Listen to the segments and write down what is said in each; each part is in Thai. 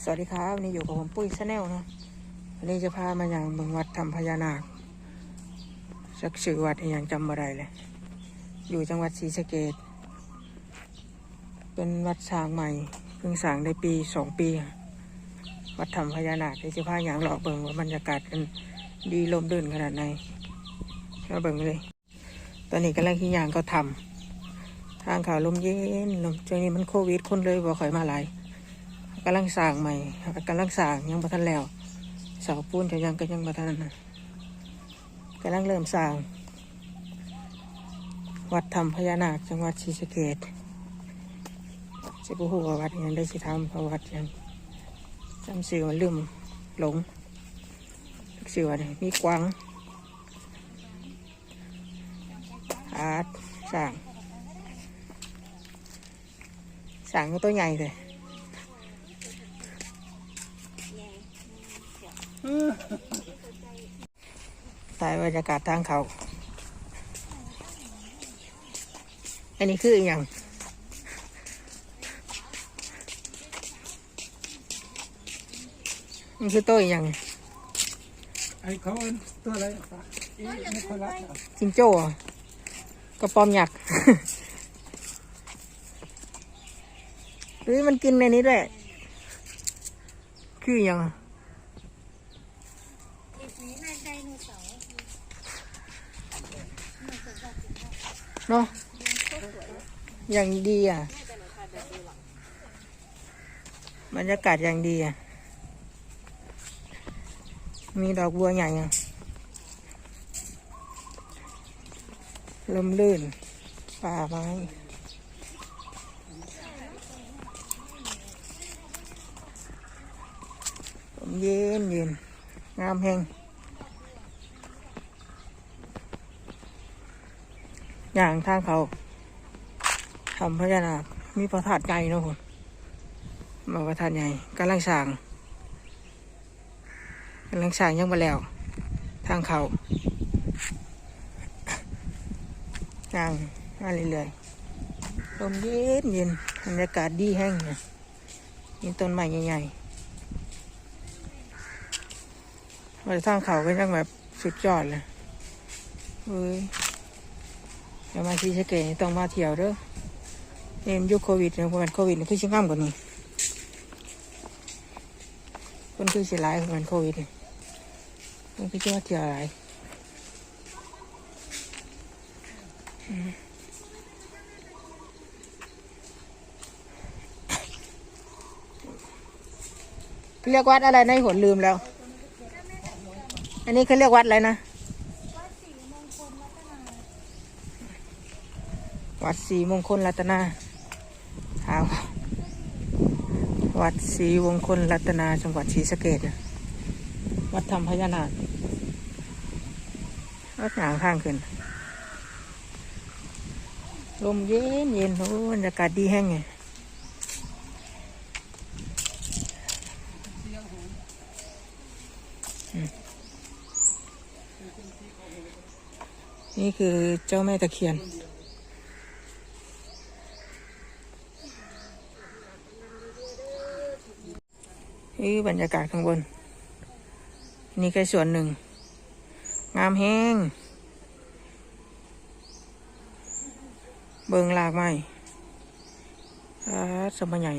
สวัสดีครับวันนี้อยู่กับผมปุ้ยชาแนลนะวันนี้จะพามาอย่างเมืองวัดทำพญานาคสักชื่อวัดอย่างจำบ่ได้เลย อยู่จังหวัดศรีสะเกดเป็นวัดสร้างใหม่เพิ่งสร้างได้ปีสองปี วัดทำพญานาคที่จะพาอย่างหลอกเบิงว่าบรรยากาศมันดีลมรื่นขนาดไหนมาเบิงเลย ตอนนี้กำลังขี้ยางก็ทำทางเขาวลมเย็นลมช่วงนี้มันโควิดคนเลยบ่ค่อยมาหลาย กำลังสร้างใหม่กำลังสร้างยังบ่ทันแล้วเสาปูนจะยังก็ยังบ่ทันนะกำลังเริ่มสร้าง วัดธรรมพญานาคจังหวัดศรีสะเกษสิบุหูว่าวัดยังได้สิทำเพราะวัดยังจำสื่อมันลืมหลงสื่อว่าเนี่มีกวางอาดสร้างสร้างก็ตัวใหญ่เลย สายบรรยากาศทางเขา อันนี้คืออย่างมันคือโต้อย่างไอ้เขาตัวอะไรจิงโจ้กระปอมหยักษ์หรือมันกินในนี้ด้วยคืออย่าง เนาะอย่างดีอะ บรรยากาศอย่างดีอะ มีดอกบัวใหญ่อะลมลื่น ป่าไม้ลมเย็นเย็นงามแหง อย่างทางเขาทำพญานาคมีพระธาตุใหญ่นะคุณมาพระธาตุใหญ่กำลังสร้างกำลังสร้างยังมาแล้ว ทางเขาย่างมาเรื่อยๆลมเย็นเย็นบรรยากาศดีแห้งนะมีต้นไม้ใหญ่ๆมาทางเขาก็ยังแบบสุดยอดเลยเฮ้ย เดี๋ยวมาที่สเกตต้องมาเที่ยวเด้อเอ็นยุคโควิดเนี่ยเพราะมันโควิดคือชิง่ามกว่านี้คนคือสิหลายเพราะมันโควิดนี่มันคือจะมาเที่ยวหลายเรียกวัดอะไรในะหนลืมแล้ว อันนี้เขาเรียกวัดอะไรนะ วัดศรีมงคลรัตนาเอาวัดศรีมงคลรัตนาจังหวัดศรีสะเกดนะวัดธรรมพญานาควัดหางข้างขึ้น ลมเย็นเย็นโอ้บรรยากาศดีแห้งไงนี่คือเจ้าแม่ตะเคียน นี่บรรยากาศข้างบน นี่แค่ส่วนหนึ่ง งามแห้ง เบิงลากไม้อาสมัยใหญ่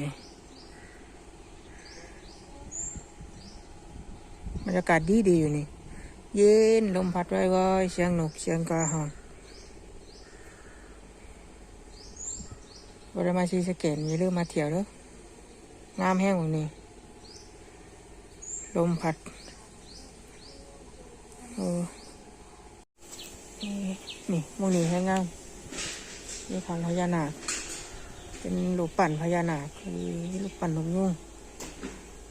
บรรยากาศดีดีอยู่นี่ เย็นลมพัดไว้ๆเสียงนกเสียงกาหอนบริมาชีสเกตอย่าลืมมาเที่ยวเด้องามแห้งแบบนี้ ลมพัดเออนี่นี่หมองนี้แห้งามนี่ของพญานาค เป็นรูปปั่นพญานาคคือรูปปั่นนกยูง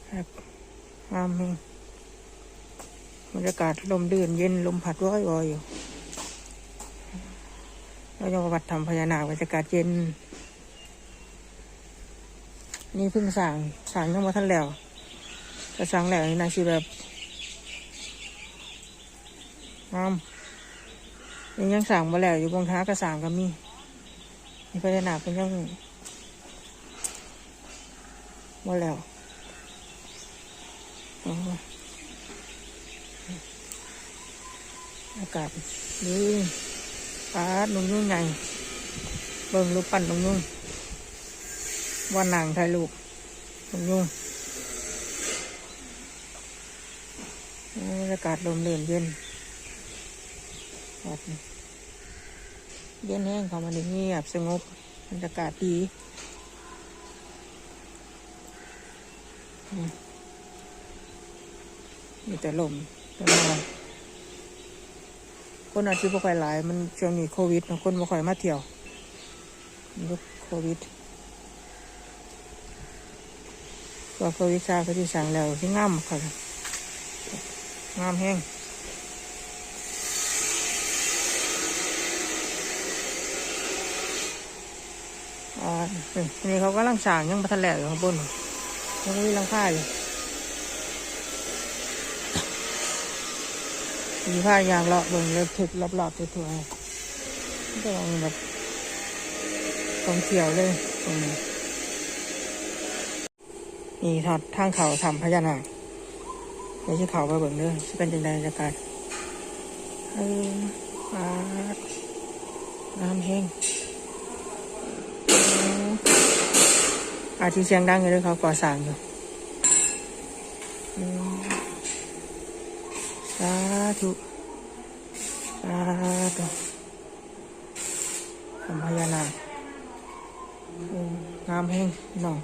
ครับงามแห้งบรรยากาศลมลื่นเย็นลมพัดว้อยๆอยู่เราจะมาวัดทำพญานาคบรรยากาศเย็น นี่เพิ่งสั่งสั่งยังมาทันแล้ว แต่สั่งแหล้วนี่นาชีแบบงามยังยังสั่งมาแล้วอยู่บงท้ากระสังก็มีนี่พญานาเป็นยังมาแล้วโอ้อากาศดีปาดนุ่งยุ่งใหญ่เบิ่งรูปปั้นนุ่งยุ่งว่านางถ่ายรูปนุ่งยุ่ง โอ้อากาศลมเลื่นเย็นแบบเย็นแห้งเขามาในเงียบสงบบรรยากาศดีมีแต่ลมแต่นอนคนอาจจะบ่ค่อยหลายมันช่วงนี้โควิดนะคนบ่ค่อยมาเที่ยวยุคโควิดตัวโควิดซาก็ที่สั่งแล้วที่งามค่ะ งามแห้งอ่านี่นี่เขากำลังสางยังบัทแหลกอยู่ข้างบนยังมีลังคาอยู่มีผ้ายางเลาะเบิ่งเลยถึกรอบๆตัวๆนี่ก็มองแบบท่องเที่ยวเลยตรงนี้นี่ทอดทางเขาทำพญานาค เดี๋ยวจะเขาไปเบิ่งเด้อจะเป็นจังไดบรรยากาศเออปาดน้ำแห้งอาที่เสียงดังอยู่เลยเขาก่อสร้างอยู่สาธุสาธุทำพญานาคงามแห้งน้อง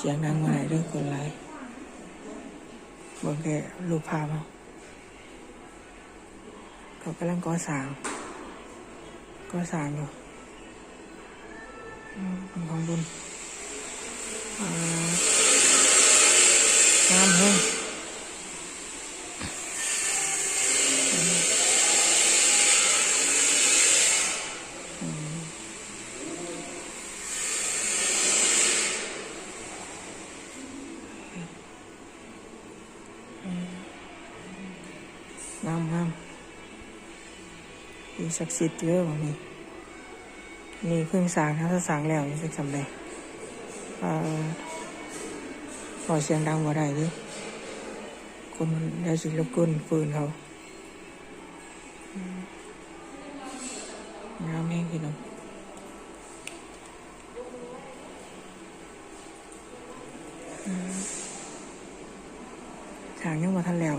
เสียงดังมาไหนเรื่องคนไรบนแกรูปภาพเอาเขากำลังก่อสร้างก่อสร้างอยู่ของบุญอ่างามแห้งอืมงามงามมี ศักดิ์สิทธิ์เยอะกว่านี้นี่เพิ่งสร้างนะถ้าสร้างแล้วนี่จะทำได้เอ่อพอเสียงดังกว่าได้ดิคนได้สิรบกวนฟืนเขาอืมงามแห้งพี่น้องสร้างยังมาทันแล้ว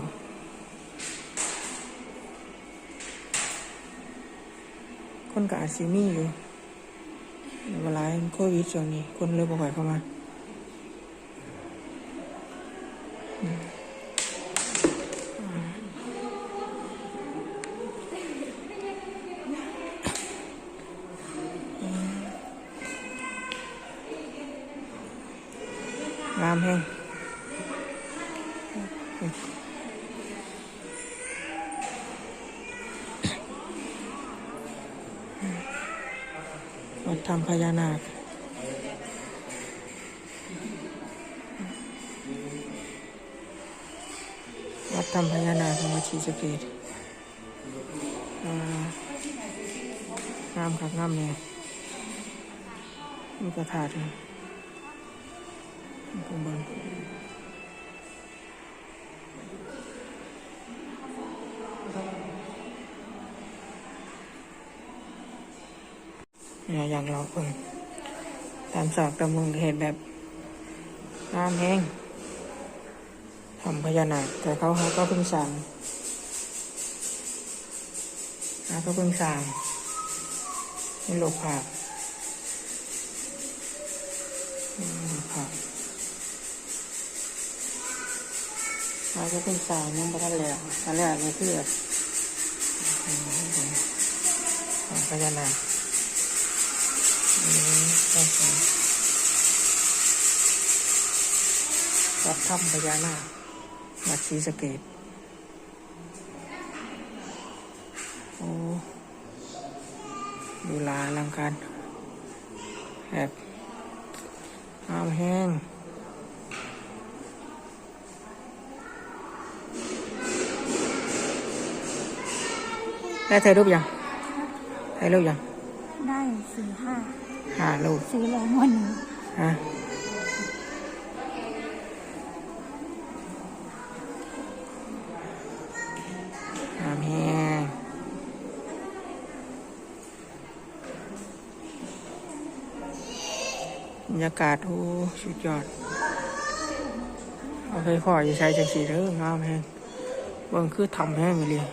คนกับอาจซิมีอยู่เวลาโควิดช่วงนี้ คนเลยบ่ค่อยเข้ามางามแห้ง ทำพญานาค วัดทำพญานาคของวัดชีสเกตงามครับงามเลยมีกระถาดอยู่ข้างบน เนี่ยอย่างเราเพิ่งตามสอกตามมุงเห็นแบบงามแห้งทำพญานาคแต่เขาเขาก็เพิ่งสั่งเขาก็เพิ่งสั่งนี่โลภะอืมโลภะเขาก็เพิ่งสั่งยังไม่ทันแล้วตอนแรกนี่คือแบบอืมทำพญานาค วัดถ้ำพญานาควัดศรีสะเกดโอ้ดูลาลังการแบบน้ำแห้งได้ถ่ายรูปยังถ่ายรูปยัง ได้สี่ห้า ห้ารูปซื้อแล้ววันนี้ฮะน้ำแห้งบรรยากาศโอ้สุดยอด เอาไปพ่อจะใช้จังสีเด้องามแห้งเบิ่งคือทำแห้งเลย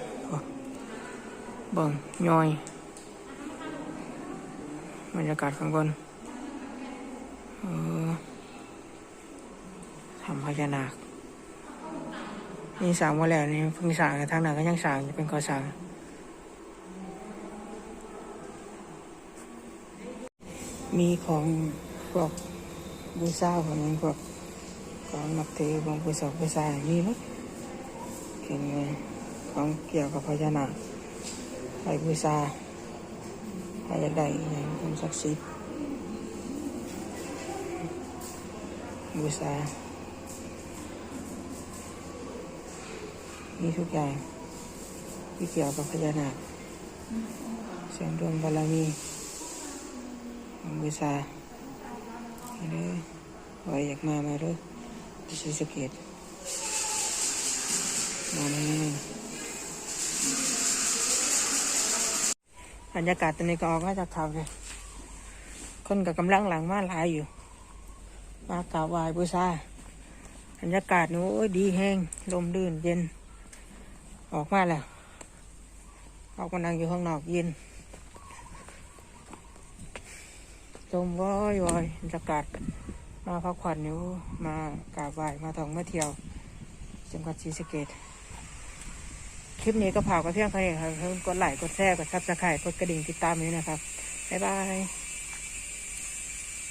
เบิ่งย่อย บรรยากาศข้างบนออทำพญานาคนี่สางมาแล้วนี่เพิ่งสางทางนั้นก็ยังสางเป็นก่อสางมีของพวกบูชาของพวกของนับถือของบูชาบูชามีไหมเห็นไหมของเกี่ยวกับพญานาคไปบูชา ใครอยากได้อย่างความศักดิ์สิทธิ์บูชามีทุกอย่างที่เกี่ยวกับพญานาคเสียงดวงบารมีบูชาเอาเด้อไว้อยากมามาเด้อที่ศรีสะเกดมาแน่ บรรยากาศตอนนี้ก็ออกมาจากเขาเลยคนกับกำลังหลังมาหลายอยู่ มากราบไหว้บูชาบรรยากาศนี่โอ้ยดีแห้งลมลื่นเย็น ออกมาแล้ว ออกมานั่งอยู่ข้างนอกเย็นลมว้อยว้อยบรรยากาศมาพักผ่อนอยู่มากราบไหว้มาท่องมาเที่ยวจังหวัดศรีสะเกด คลิปนี้ก็ผ่ากก็เพียงเท่านี้ครับกดไลค์กดแชร์กดซับสไครต์กดกระดิ่งติดตามนี้นะครับบ๊ายบาย